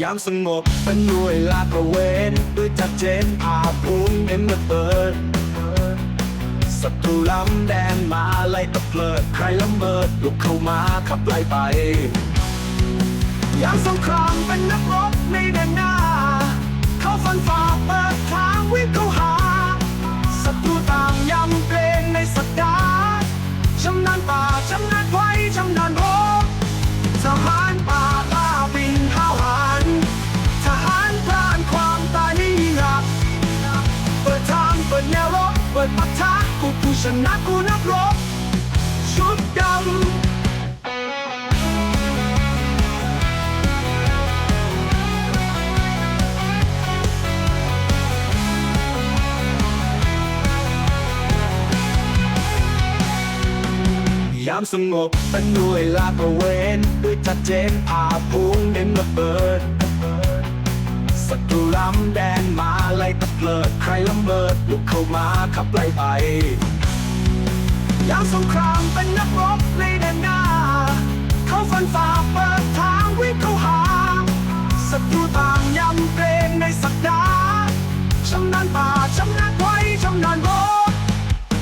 ยามสงบเป็นหน่วยลาดตระเวนด้วยจัดเจนอาภูมิเอ็มเปิดศัตรูล้ำแดนมาไล่ตะเพลิด ใครละเมิดลุกเข้ามาขับไล่ไป ยามสงครามเป็นนักรบในแดนหน้า เขาฟันฝ่าเปิดทางวิ่งเข้าหาศัตรูต่างยำเกรงในสักดาชำนาญป่าชำนาญไว้ชำนาญ นะกูนักรบชุดดำยามสงบเป็นหน่วยลาดตระเวนด้วยชัดเจนอาภูมิเน้นระเบิดศัตรูล้ำแดนมาไล่ตะเลิด ใครละเมิดลุกเข้ามาขับไล่ไป ยามสงครามเป็นนักรบในแดนหน้า เขาฟันฝ่าเปิดทางวิ่งเข้าหาศัตรูต่างยำเกรงในสักดาชำนาญป่าชำนาญไว้ชำนาญรบ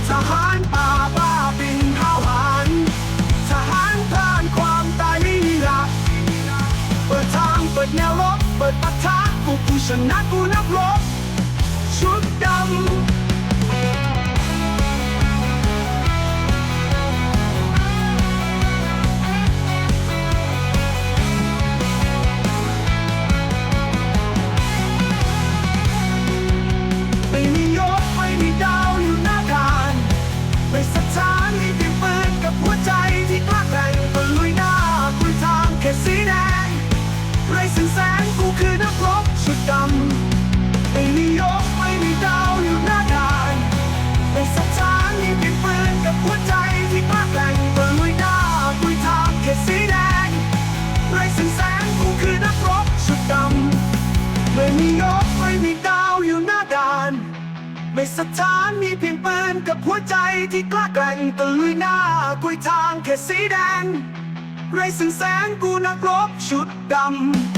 ทหารป่าบ้าบินห้าวหารทหารพรานความตายไม่มีหลักเปิดทางเปิดแนวรบเปิดปะทะกูผู้ชนะกูนักรบ ไม่มียศไม่มีดาวอยู่หน้าด่าน ไม่สถานมีเพียงปืนกับหัวใจที่กล้าแกร่งตะลุยหน้ากุยทางแค่สีแดงไรซึ่งแสงกูนักรบชุดดำ